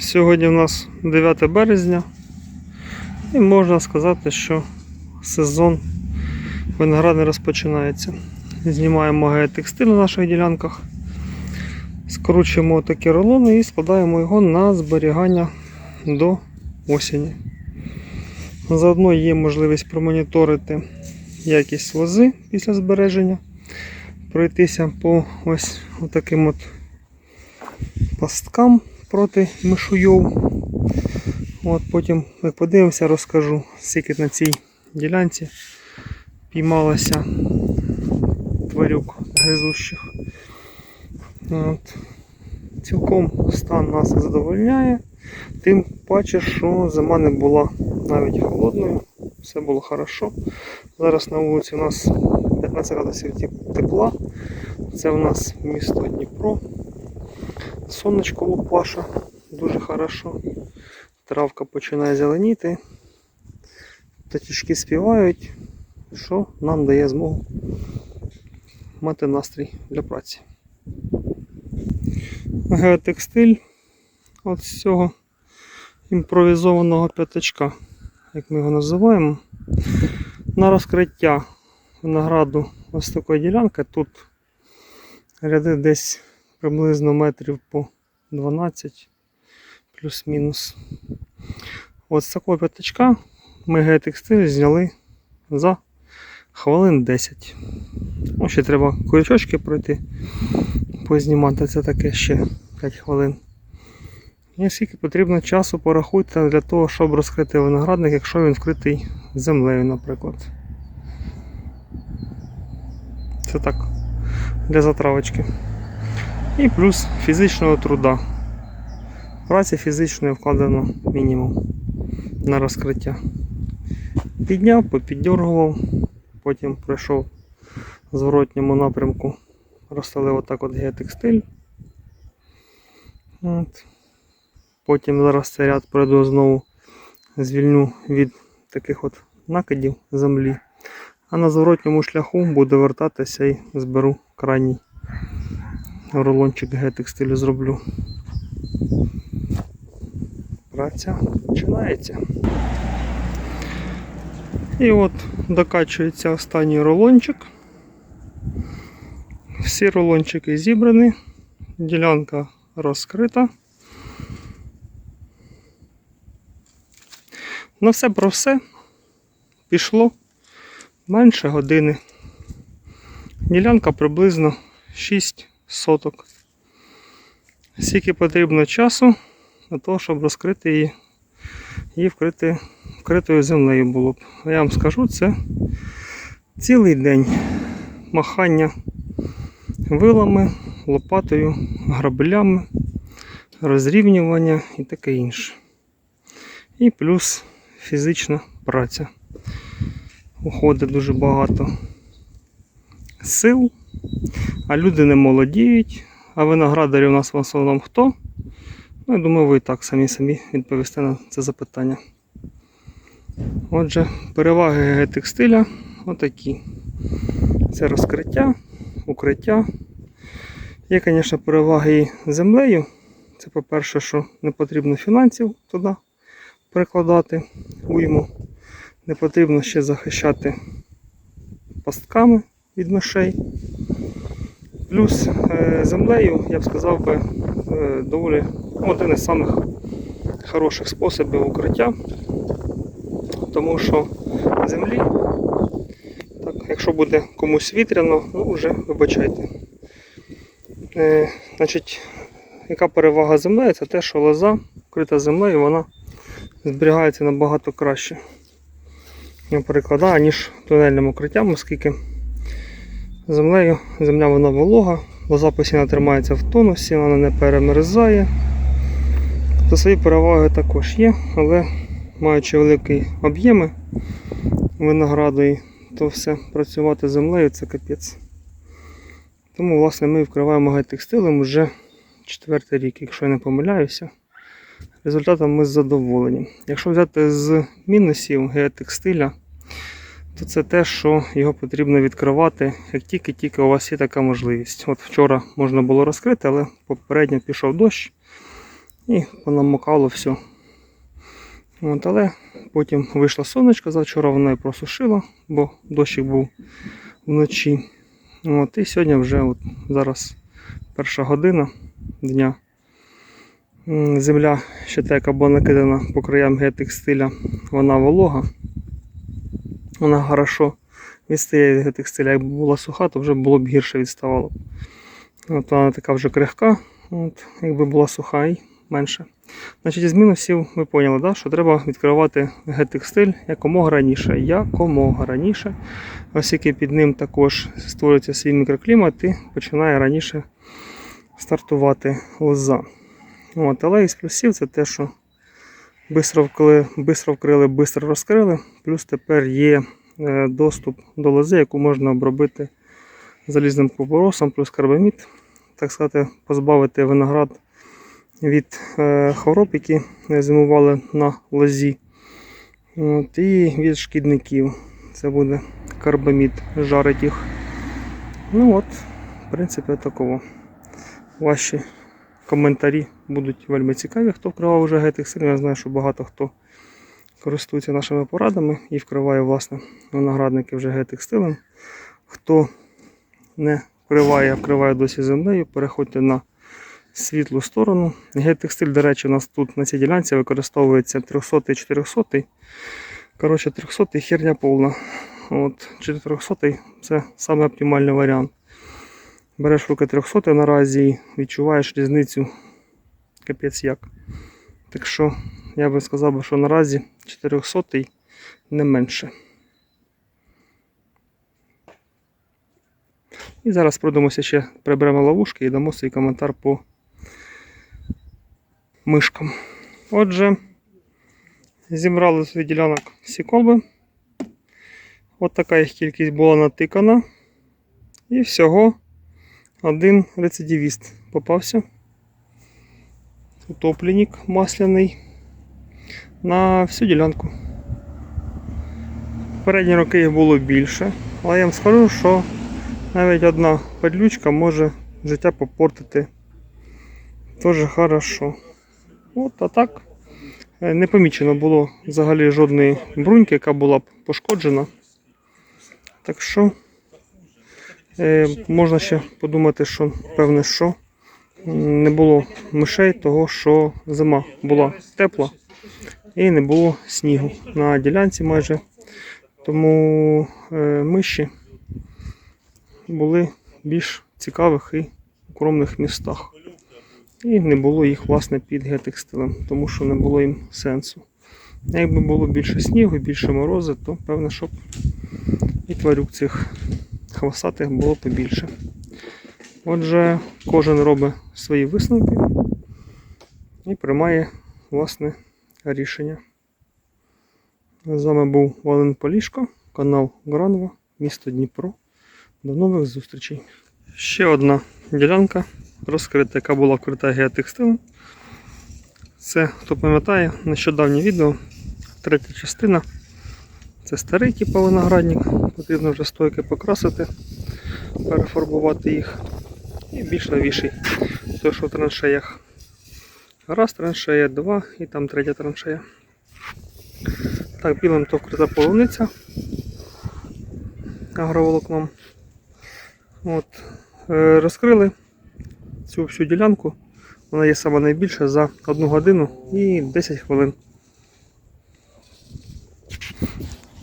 Сьогодні у нас 9 березня, і можна сказати, що сезон виноградний розпочинається. Знімаємо геотекстиль на наших ділянках, скручуємо такі рулони і складаємо його на зберігання до осені. Заодно є можливість промоніторити якість лози після збереження, пройтися по ось таким от пасткам проти мишуйов. От Потім, як подивимося, розкажу, скільки на цій ділянці піймалося тварюк гризущих. От. Цілком стан нас задовольняє, тим паче, що зима не була навіть холодною, все було хорошо. Зараз на вулиці у нас 15 градусів тепла. Це у нас місто Дніпро. Сонечко лупаша, дуже хорошо. Травка починає зеленіти. Птачечки співають, що нам дає змогу мати настрій для праці. Геотекстиль от з цього імпровізованого п'ятачка, як ми його називаємо. На розкриття винограду ось такої ділянки. Тут ряди десь приблизно метрів по 12 плюс-мінус. От з такого п'ятачка ми геотекстиль зняли за хвилин 10. Ну, ще треба крючочки пройти, познімати це таке ще 5 хвилин. І скільки потрібно часу порахуйте для того, щоб розкрити виноградник, якщо він вкритий землею, наприклад. Це так, для затравочки. І плюс фізичного труда. Праці фізичної вкладено мінімум на розкриття. Підняв, попіддергував, потім пройшов в зворотньому напрямку, розстелив отак от геотекстиль. От. Потім зараз цей ряд пройду знову, звільню від таких от накидів землі. А на зворотньому шляху буду вертатися і зберу крайній рулончик геотекстилю зроблю. Праця починається. І от докачується останній рулончик. Всі рулончики зібрані, ділянка розкрита. На все про все пішло менше години. Ділянка приблизно 6 соток. Скільки потрібно часу для того, щоб розкрити її і вкрити, вкритою землею було б. Я вам скажу, це цілий день махання вилами, лопатою, грабелями, розрівнювання і таке інше. І плюс фізична праця. Уходить дуже багато сил, а люди не молодіють, а виноградарі у нас в основному хто? Ну, я думаю, ви і так самі самі відповісте на це запитання. Отже, переваги геотекстиля отакі. Це розкриття, укриття. Є, звісно, переваги і землею. Це по-перше, що не потрібно фінансів туди перекладати уйму. Не потрібно ще захищати пастками від мишей. Плюс е, землею, я б сказав би, е, доволі один із самих хороших способів укриття. Тому що землі, так, якщо буде комусь вітряно, ну вже вибачайте. Е, значить, яка перевага землею? Це те, що лоза вкрита землею, вона зберігається набагато краще. Наприклад, ніж тунельним укриттям, оскільки землею земля вона волога, лоза постійно тримається в тонусі, вона не перемерзає. То свої переваги також є, але маючи великі об'єми винограду, то все працювати землею це капець. Тому, власне, ми вкриваємо гайтекстилем вже четвертий рік, якщо я не помиляюся. Результатом ми задоволені. Якщо взяти з мінусів геотекстиля, то це те, що його потрібно відкривати, як тільки-тільки у вас є така можливість. От вчора можна було розкрити, але попередньо пішов дощ і понамокало все. От, але потім вийшло сонечко, завчора воно і просушило, бо дощик був вночі. От, і сьогодні вже от, зараз перша година дня. Земля ще та, яка була накидана по краям геотекстиля, вона волога. Вона хорошо відстає від геотекстиля. Якби була суха, то вже було б гірше відставало. От вона така вже крихка, от, якби була суха і менше. Значить, із мінусів ви поняли, да, що треба відкривати геотекстиль якомога раніше. Якомога раніше, оскільки під ним також створюється свій мікроклімат і починає раніше стартувати лоза. От, але із плюсів це те, що бистро вкрили, бистро вкрили, бистро розкрили. Плюс тепер є е, доступ до лози, яку можна обробити залізним купоросом, плюс карбамід, так сказати, позбавити виноград від е, хвороб, які зимували на лозі. От, і від шкідників. Це буде карбамід, жарить їх. Ну от, в принципі, такого. Ваші коментарі будуть вельми цікаві, хто вкривав вже гетексиль. Я знаю, що багато хто користується нашими порадами і вкриває власне виноградники вже гетекстилем. Хто не вкриває, а вкриває досі землею, переходьте на світлу сторону. Геотекстиль, до речі, у нас тут на цій ділянці використовується 300 400 Коротше, 300 херня повна. От, 400 це саме оптимальний варіант. Береш руки 300 наразі і відчуваєш різницю капець як. Так що я би сказав, що наразі 400 не менше. І зараз пройдемося ще приберемо ловушки і дамо свій коментар по мишкам. Отже, зібрали свій ділянок всі колби. От така їх кількість була натикана. І всього один рецидивіст попався. Утопленник масляний на всю ділянку. Передні роки їх було більше, але я вам скажу, що навіть одна падлючка може життя попортити дуже хорошо. От, а так е, не помічено було взагалі жодної бруньки, яка була б пошкоджена. Так що можна ще подумати, що певне, що не було мишей, того що зима була тепла і не було снігу на ділянці майже. Тому е, миші були більш цікавих і укромних містах. І не було їх власне під геотекстилем, тому що не було їм сенсу. Якби було більше снігу, більше морози, то певно, щоб і тварюк цих хвостатих було побільше. Отже, кожен робить свої висновки і приймає власне рішення. З вами був Вален Полішко, канал Гранова, місто Дніпро. До нових зустрічей. Ще одна ділянка розкрита, яка була вкрита геотекстилем. Це, хто пам'ятає, нещодавнє відео, третя частина. Це старий типу виноградник, потрібно вже стойки покрасити, перефарбувати їх. І більш новіший. Той, що в траншеях. Раз траншея, два і там третя траншея. Так, білим то вкрита полуниця агроволокном. От, е, розкрили цю всю ділянку. Вона є сама найбільша за 1 годину і 10 хвилин.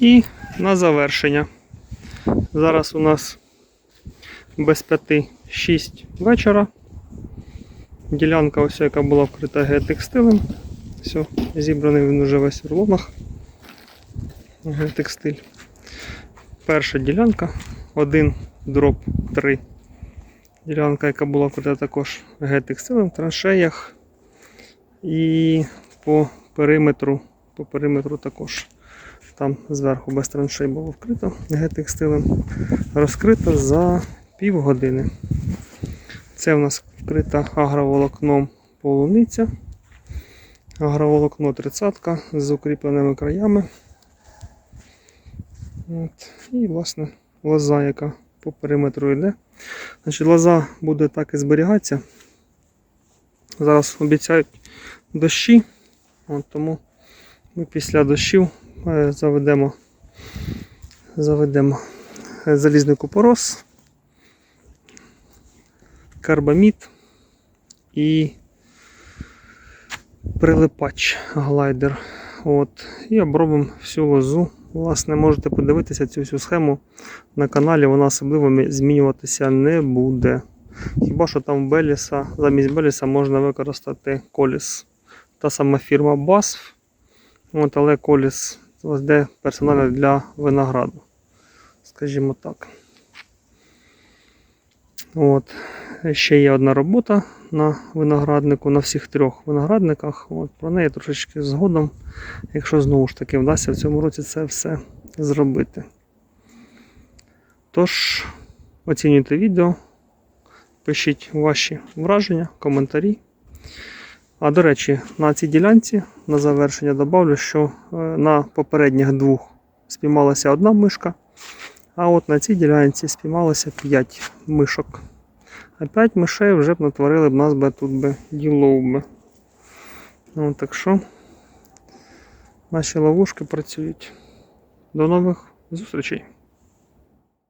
І на завершення. Зараз у нас без 5-6 вечора. Ділянка ось яка була вкрита геотекстилем. Все, зібраний він уже весь в рулонах. Геотекстиль. Перша ділянка, 1 дроп 3. Ділянка, яка була вкрита також геотекстилем в траншеях. І по периметру, по периметру також. Там зверху без траншей було вкрито геотекстилем. Розкрито за півгодини. Це в нас вкрита агроволокном полуниця. Агроволокно 30 з укріпленими краями. От. І, власне, лоза, яка по периметру йде. Значить, лоза буде так і зберігатися. Зараз обіцяють дощі. От тому ми після дощів заведемо, заведемо е, залізний купорос, карбамід і прилипач глайдер. От, і обробимо всю лозу. Власне, можете подивитися цю всю схему на каналі, вона особливо змінюватися не буде. Хіба що там Беліса, замість Беліса можна використати коліс. Та сама фірма BASF, от, але коліс ось де персонально для винограду. Скажімо так. От. Ще є одна робота на винограднику, на всіх трьох виноградниках. От, про неї трошечки згодом, якщо знову ж таки вдасться в цьому році це все зробити. Тож, оцінюйте відео, пишіть ваші враження, коментарі. А до речі, на цій ділянці на завершення добавлю, що е, на попередніх двох спіймалася одна мишка, а от на цій ділянці спіймалося 5 мишок. А 5 мишей вже б натворили б нас би тут би ділов би. Ну, так що наші ловушки працюють. До нових зустрічей!